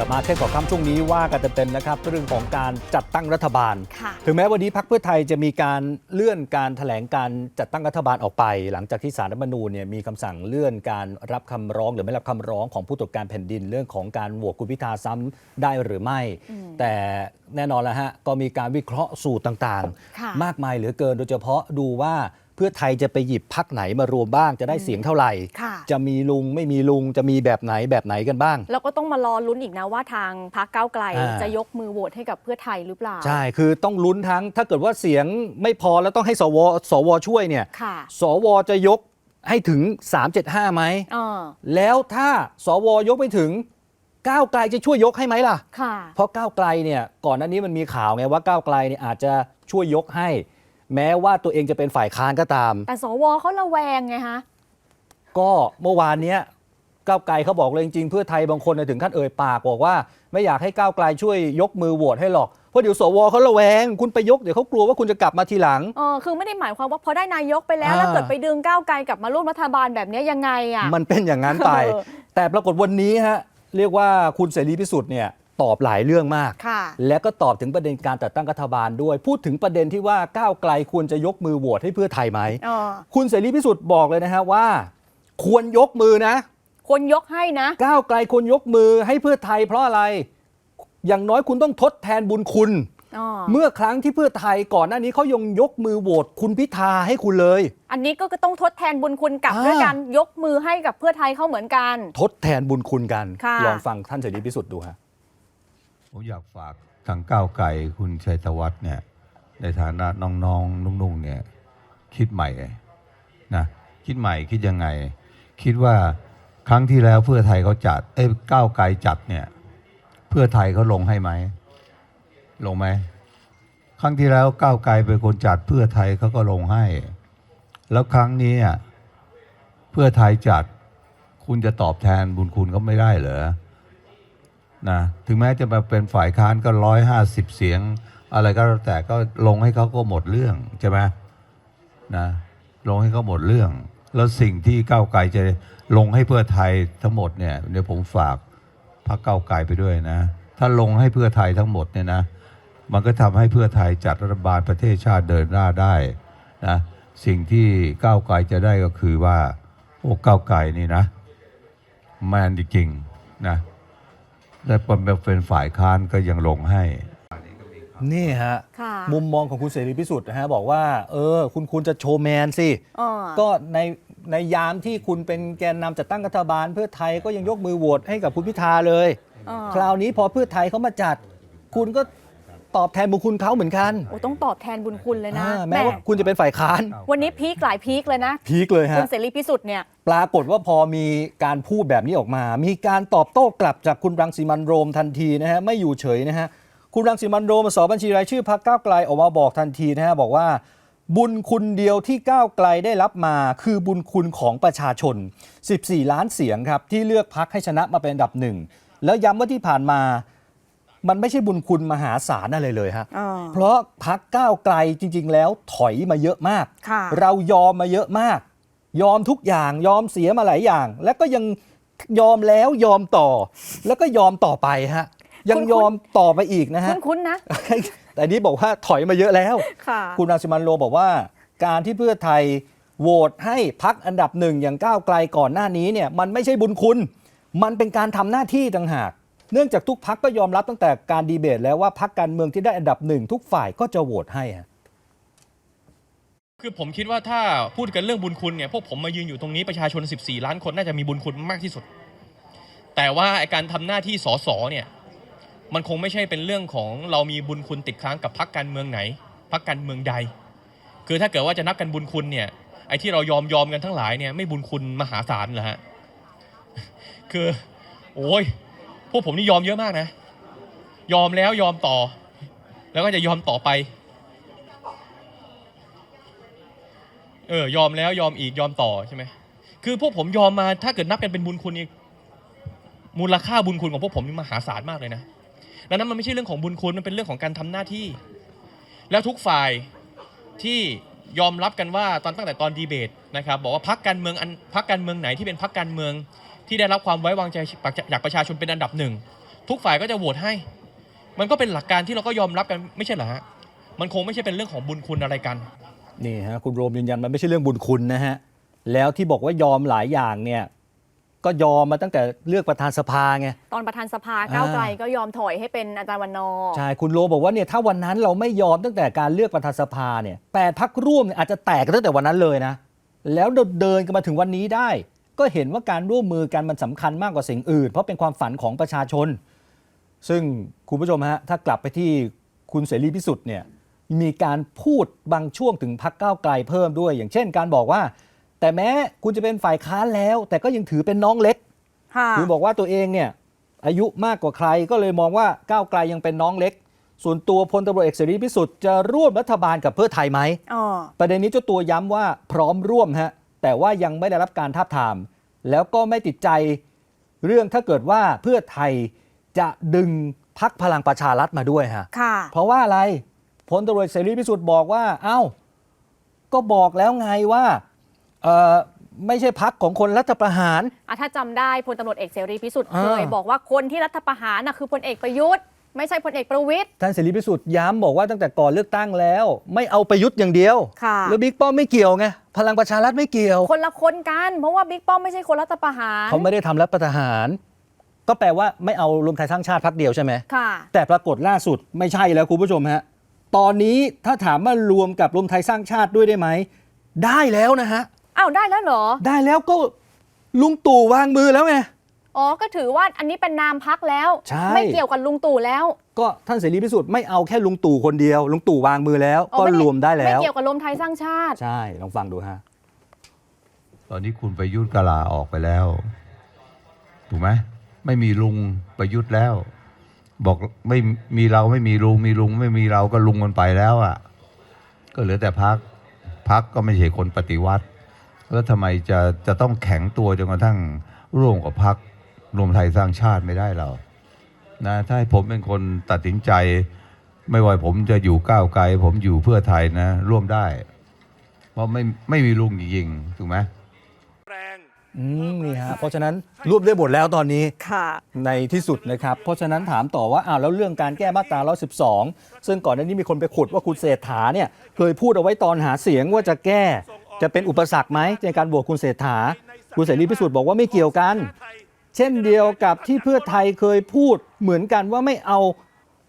กลับมาเทศก่อค่ำช่วงนี้ว่ากันเต็มๆนะครับ เรื่องของการจัดตั้งรัฐบาลค่ะถึงแม้วันนี้พักเพื่อไทยจะมีการเลื่อนการแถลงการจัดตั้งรัฐบาลออกไป หลังจากที่สารรัฐธรรมนูญเนี่ยมีคำสั่งเลื่อนการรับคำร้องหรือไม่รับคำร้องของผู้ตรวจการแผ่นดินเรื่องของการโหวตคุณพิธาซ้ำได้หรือไม่ แต่แน่นอนแล้วฮะก็มีการวิเคราะห์สูตรต่างค่ะๆมากมายเหลือเกินโดยเฉพาะดูว่าเพื่อไทยจะไปหยิบพักไหนมารวมบ้างจะได้เสียงเท่าไหร่ ค่ะ จะมีลุงไม่มีลุงจะมีแบบไหนแบบไหนกันบ้าง แล้วก็ต้องมารอลุ้นอีกนะว่าทางพรรคก้าวไกล อ่า จะยกมือโหวตให้กับเพื่อไทยหรือเปล่า ใช่คือต้องลุ้นทั้งถ้าเกิดว่าเสียงไม่พอแล้วต้องให้สวสวช่วยเนี่ย ค่ะสวจะยกให้ถึง 375ไหม เออแล้วถ้าสวยกไปถึงก้าวไกลจะช่วยยกให้ไหมล่ะ ค่ะ เพราะก้าวไกลเนี่ยก่อนหน้านี้มันมีข่าวไงว่าก้าวไกลเนี่ยอาจจะช่วยยกให้ แม้ว่าตัวเองจะเป็นฝ่ายค้านก็ตาม แต่สวเขาระแวงไงฮะ ก็เมื่อวานเนี้ยก้าวไกลเขาบอกเลยจริงๆเพื่อไทยบางคนน่ะถึงขั้นเอ่ยปากบอกว่า ไม่อยากให้ก้าวไกลช่วยยกมือโหวตให้หรอกเพราะเดี๋ยวสวเขาระแวง คุณไปยกเดี๋ยวเขากลัวว่าคุณจะกลับมาทีหลัง เออคือไม่ได้หมายความว่าพอได้นายกไปแล้วอ่า แล้วเกิดไปดึงก้าวไกลกลับมาร่วมรัฐบาลแบบเนี้ยยังไงอะ มันเป็นอย่างนั้นไป เออ แต่ปรากฏวันนี้ฮะเรียกว่าคุณเสรีพิสุทธิ์เนี่ย ตอบหลายเรื่องมากค่ะและก็ตอบถึงประเด็นการจัดตั้งรัฐบาลด้วย พูดถึงประเด็นที่ว่าก้าวไกลควรจะยกมือโหวตให้เพื่อไทยไหมเออคุณเสรีพิสุทธิ์บอกเลยนะฮะว่า ควรยกมือนะ ควรยกให้นะ ก้าวไกลควรยกมือให้เพื่อไทย เพราะอะไร อย่างน้อยคุณต้องทดแทนบุญคุณอ๋อเมื่อครั้งที่เพื่อไทยก่อนหน้านี้เขายังยกมือโหวตคุณพิธาให้คุณเลย อันนี้ก็ต้องทดแทนบุญคุณกลับอ่าด้วยการยกมือให้กับเพื่อไทยเขาเหมือนกัน ทดแทนบุญคุณกันค่ะลองฟังท่านเสรีพิสุทธิ์ดูฮะ ผมอยากฝากทางก้าวไกลคุณชัยธวัฒน์เนี่ยในฐานะน้องๆนุ่งๆเนี่ยคิดใหม่นะคิดใหม่คิดยังไง คิดว่าครั้งที่แล้วเพื่อไทยเขาจัดเอ้ก้าวไกลจัดเนี่ย เพื่อไทยเขาลงให้ไหมลงไหมครั้งที่แล้วก้าวไกลเป็นคนจัดเพื่อไทยเขาก็ลงให้ แล้วครั้งนี้เพื่อไทยจัดคุณจะตอบแทนบุญคุณเขาไม่ได้เหรอ นะถึงแม้จะมาเป็นฝ่ายค้านก็ร้อยห้าสิบเสียง อะไรก็แล้วแต่ก็ลงให้เขาก็หมดเรื่องใช่ไหมนะลงให้เขาหมดเรื่อง แล้วสิ่งที่ก้าวไกลจะลงให้เพื่อไทยทั้งหมดเนี่ยเดี๋ยวผมฝากพรรคก้าวไกลไปด้วยนะ ถ้าลงให้เพื่อไทยทั้งหมดเนี่ยนะ มันก็ทำให้เพื่อไทยจัดรัฐบาลประเทศชาติเดินหน้าได้นะสิ่งที่ก้าวไกลจะได้ก็คือว่าโอ้ก้าวไกลนี่นะแมนจริงๆนะ และเป็นฝ่ายค้านก็ยังลงให้ นี่ฮะ ค่ะ มุมมองของคุณเสรีพิสุทธิ์นะฮะ บอกว่า เออ คุณคุณจะโชว์แมนสิเออก็ในในยามที่คุณเป็นแกนนำจัดตั้งรัฐบาล เพื่อไทยก็ยังยกมือโหวตให้กับคุณพิธาเลยเออคราวนี้พอเพื่อไทยเขามาจัด คุณก็ ตอบแทนบุญคุณเขาเหมือนกันโอ้ต้องตอบแทนบุญคุณเลยนะอ่าแม้ว่าหคุณจะเป็นฝ่ายค้าน วันนี้พีคหลายพีคเลยนะพีคเลยฮะ คุณเสรีพิสุทธิ์เนี่ยปรากฏว่าพอมีการพูดแบบนี้ออกมา มีการตอบโต้กลับจากคุณรังสีมันโรมทันทีนะฮะ ไม่อยู่เฉยนะฮะ คุณรังสีมันโรมสอบัญชีรายชื่อพรรคก้าวไกลออกมาบอกทันทีนะฮะ บอกว่า บุญคุณเดียวที่ก้าวไกลได้รับมา คือบุญคุณของประชาชน 14 ล้านเสียงครับ ที่เลือกพักให้ชนะมาเป็นอันดับหนึ่งแล้วย้ำว่าที่ผ่านมา มันไม่ใช่บุญคุณมหาศาลอะไรเลยฮะ อ่า เพราะพักก้าวไกลจริง ๆ แล้วถอยมาเยอะมาก ค่ะ เรายอมมาเยอะมาก ยอมทุกอย่างยอมเสียมาหลายอย่าง แล้วก็ยังยอมแล้วยอมต่อ แล้วก็ยอมต่อไปฮะ ยังคุณยอมต่อไปอีกนะฮะ คุ้นๆนะ แต่อันนี้บอกว่าถอยมาเยอะแล้ว ค่ะ คุณรังสิมันโรมบอกว่า การที่เพื่อไทยโหวตให้พักอันดับหนึ่งอย่างก้าวไกลก่อนหน้านี้เนี่ยมันไม่ใช่บุญคุณ มันเป็นการทำหน้าที่ต่างหาก เนื่องจากทุกพักก็ยอมรับตั้งแต่การดีเบตแล้วว่าพักการเมืองที่ได้อันดับหนึ่งทุกฝ่ายก็จะโหวตให้ฮะคือผมคิดว่าถ้าพูดกันเรื่องบุญคุณเนี่ยพวกผมมายืนอยู่ตรงนี้ประชาชน 14 ล้านคนน่าจะมีบุญคุณมากที่สุด แต่ว่าการทำหน้าที่สสเนี่ยมันคงไม่ใช่เป็นเรื่องของเรามีบุญคุณติดค้างกับพรรคการเมืองไหนพรรคการเมืองใด คือถ้าเกิดว่าจะนับกันบุญคุณเนี่ยไอ้ที่เรายอมยอมกันทั้งหลายเนี่ยไม่บุญคุณมหาศาลเหรอฮะคือโอ้ย พวกผมนี่ยอมเยอะมากนะ ยอมแล้วยอมต่อ แล้วก็จะยอมต่อไป เออ ยอมแล้วยอมอีกยอมต่อใช่ไหมคือพวกผมยอมมาถ้าเกิดนับกันเป็นบุญคุณนี่มูลค่าบุญคุณของพวกผมนี่มหาศาลมากเลยนะดังนั้นมันไม่ใช่เรื่องของบุญคุณมันเป็นเรื่องของการทำหน้าที่ แล้วทุกฝ่ายที่ยอมรับกันว่าตอนตั้งแต่ตอนดีเบตนะครับ บอกว่าพักการเมืองอันพักการเมืองไหนที่เป็นพักการเมือง ที่ได้รับความไว้วางใจจากประชาชนเป็นอันดับหนึ่ง ทุกฝ่ายก็จะโหวตให้ มันก็เป็นหลักการที่เราก็ยอมรับกันไม่ใช่เหรอฮะมันคงไม่ใช่เป็นเรื่องของบุญคุณอะไรกันนี่ฮะคุณโรมยืนยันมันไม่ใช่เรื่องบุญคุณนะฮะแล้วที่บอกว่ายอมหลายอย่างเนี่ยก็ยอมมาตั้งแต่เลือกประธานสภาไงตอนประธานสภาก้าวไกลก็ยอมถอยให้เป็นอาจารย์วันนอร์ใช่คุณโรมบอกว่าเนี่ยถ้าวันนั้นเราไม่ยอมตั้งแต่การเลือกประธานสภาเนี่ยแปดพักร่วมเนี่ยอาจจะแตกกันตั้งแต่วันนั้นเลยนะ แล้วเดินกันมาถึงวันนี้ได้ ก็เห็นว่าการร่วมมือกันมันสำคัญมากกว่าสิ่งอื่น เพราะเป็นความฝันของประชาชน ซึ่งคุณผู้ชมฮะถ้ากลับไปที่คุณเสรีพิสุทธิ์เนี่ยมีการพูดบางช่วงถึงพักก้าวไกลเพิ่มด้วย อย่างเช่น การบอกว่า แต่แม้คุณจะเป็นฝ่ายค้านแล้ว แต่ก็ยังถือเป็นน้องเล็กค่ะคือบอกว่าตัวเองเนี่ยอายุมากกว่าใครก็เลยมองว่าก้าวไกลยังเป็นน้องเล็ก ส่วนตัวพลตำรวจเอกเสรีพิสุทธิ์จะร่วมรัฐบาลกับเพื่อไทยไหมอ๋อประเด็นนี้เจ้าตัวย้ำว่าพร้อมร่วมฮะ แต่ว่ายังไม่ได้รับการทาบทาม แล้วก็ไม่ติดใจเรื่องถ้าเกิดว่าเพื่อไทยจะดึงพักพลังประชารัฐมาด้วยฮะค่ะ เพราะว่าอะไรพลตำรวจเอกเสรีพิสุทธิ์บอกว่า เอ้า ก็บอกแล้วไงว่าเอ่อไม่ใช่พักของคนรัฐประหาร อะถ้าจำได้พลตำรวจเอกเสรีพิสุทธิ์อ่าเคยบอกว่าคนที่รัฐประหารน่ะคือพลเอกประยุทธ์ไม่ใช่พลเอกประวิตย ท่านเสรีพิสุทธิ์ย้ำบอกว่าตั้งแต่ก่อนเลือกตั้งแล้ว ไม่เอาประยุทธ์อย่างเดียว ค่ะ แล้วบิ๊กป้อมไม่เกี่ยวไง พลังประชารัฐไม่เกี่ยว คนละคนกัน เพราะว่าบิ๊กป้อมไม่ใช่คนรัฐประหารเขาไม่ได้ทำรัฐประหาร ก็แปลว่าไม่เอารวมไทยสร้างชาติพักเดียวใช่ไหม ค่ะ แต่ปรากฏล่าสุดไม่ใช่แล้วคุณผู้ชมฮะ ตอนนี้ถ้าถามว่ารวมกับรวมไทยสร้างชาติด้วยได้ไหม ได้แล้วนะฮะ อ้าวได้แล้วเหรอ ได้แล้วก็ลุงตู่วางมือแล้วไง อ๋อ ก็ถือว่าอันนี้เป็นนามพักแล้ว ใช่ ไม่เกี่ยวกับลุงตู่แล้ว ก็ท่านเสรีพิสุทธิ์ไม่เอาแค่ลุงตู่คนเดียว ลุงตู่วางมือแล้วอ๋อก็ไม่รวมได้ไม่แล้วเกี่ยวกับรวมไทยสร้างชาติ ใช่ ลองฟังดูฮะ ตอนนี้คุณประยุทธ์กลาออกไปแล้ว ถูกไหมไม่มีลุงประยุทธ์แล้ว บอกไม่มีเราไม่มีลุงมีลุง ไม่มีเราก็ลุงมันไปแล้วอะ่ะ ก็เหลือแต่พักพักก็ไม่ใช่คนปฏิวัติ แล้วทำไมจะจะต้องแข็งตัวจนกระทั่งร่วมกับพักรวมไทยสร้างชาติไม่ได้เรา นะถ้าให้ผมเป็นคนตัดสินใจ ไม่ว่าผมจะอยู่ก้าวไกล ผมอยู่เพื่อไทยนะ ร่วมได้ เพราะไม่ไม่มีลุงจริงๆถูกไหมอืมนี่ฮะเพราะฉะนั้นรวบได้หมดแล้วตอนนี้ค่ะในที่สุดนะครับ เพราะฉะนั้นถามต่อว่าอ้าวแล้วเรื่องการแก้มาตรา 112 ซึ่งก่อนหน้านี้มีคนไปขุดว่าคุณเศรษฐาเนี่ยเคยพูดเอาไว้ตอนหาเสียงว่าจะแก้ จะเป็นอุปสรรคไหมในการบวกคุณเศรษฐา คุณเสรีพิสุทธิ์บอกว่าไม่เกี่ยวกัน เช่นเดียวกับที่เพื่อไทยเคยพูดเหมือนกันว่าไม่เอา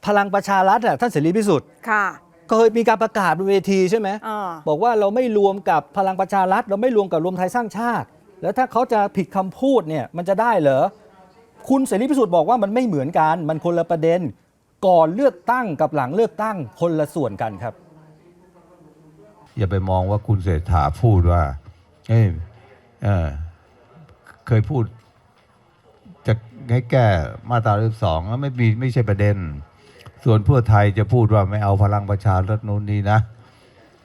พลังประชารัฐอะท่านเสรีพิสุทธิ์ค่ะเคยมีการประกาศบนเวทีใช่ไหมอ่าบอกว่าเราไม่รวมกับพลังประชารัฐ เราไม่รวมกับรวมไทยสร้างชาติ แล้วถ้าเขาจะผิดคำพูดเนี่ยมันจะได้เหรอคุณเสรีพิสุทธิ์บอกว่ามันไม่เหมือนกันมันคนละประเด็น ก่อนเลือกตั้งกับหลังเลือกตั้งคนละส่วนกันครับ อย่าไปมองว่าคุณเศรษฐาพูดว่า เอ้ยเออเคยพูด จะให้แก้มาตราเรื่สองแล้วไม่มีไม่ใช่ประเด็น ส่วนเพื่อไทยจะพูดว่าไม่เอาพลังประชารัฐนู้นนี้นะ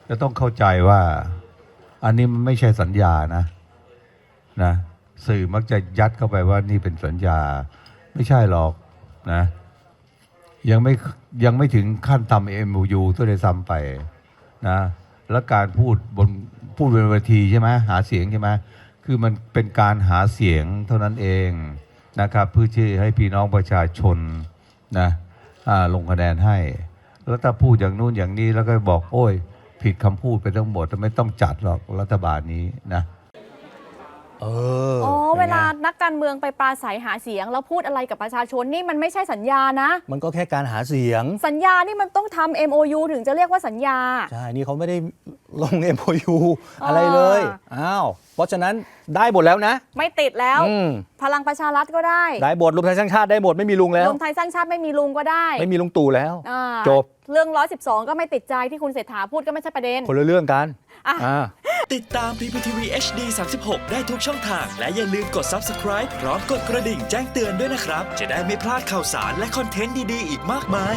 จะต้องเข้าใจว่า อันนี้มันไม่ใช่สัญญานะนะสื่อมักจะยัดเข้าไปว่านี่เป็นสัญญา ไม่ใช่หรอกนะ ยังไม่ยังไม่ถึงขั้นทำ MOU ตัวใดซ้ำไปนะแล้วการพูดบนพูดบนเวทีใช่ไหมหาเสียงใช่ไหมคือมันเป็นการหาเสียงเท่านั้นเอง นะครับเพื่อที่ให้พี่น้องประชาชนนะอ่าลงคะแนนให้ แล้วถ้าพูดอย่างนู้นอย่างนี้แล้วก็บอกโอ้ย ผิดคำพูดไปทั้งหมดไม่ต้องจัดหรอกรัฐบาลนี้นะเอออ๋อป็นไงเวลานักการเมืองไปปราศัยหาเสียง แล้วพูดอะไรกับประชาชนนี่มันไม่ใช่สัญญานะ มันก็แค่การหาเสียง สัญญานี่มันต้องทำ MOU ถึงจะเรียกว่าสัญญา ใช่ นี่เขาไม่ได้ ลง MOU อะไรเลย อ้าว เพราะฉะนั้นได้หมดแล้วนะ ไม่ติดแล้ว อืม พลังประชารัฐก็ได้ได้หมดรวมไทยสร้างชาติได้หมดไม่มีลุงแล้ว รวมไทยสร้างชาติไม่มีลุงก็ได้ไม่มีลุงตู่แล้ว อ่าจบ เรื่อง 112 ก็ไม่ติดใจที่คุณเศรษฐาพูดก็ไม่ใช่ประเด็น คนละเรื่องกันอะ อ่า ติดตาม PPTV HD 36 ได้ทุกช่องทาง และอย่าลืมกด subscribe พร้อมกดกระดิ่งแจ้งเตือนด้วยนะครับ จะได้ไม่พลาดข่าวสารและคอนเทนต์ดี ๆ อีกมากมาย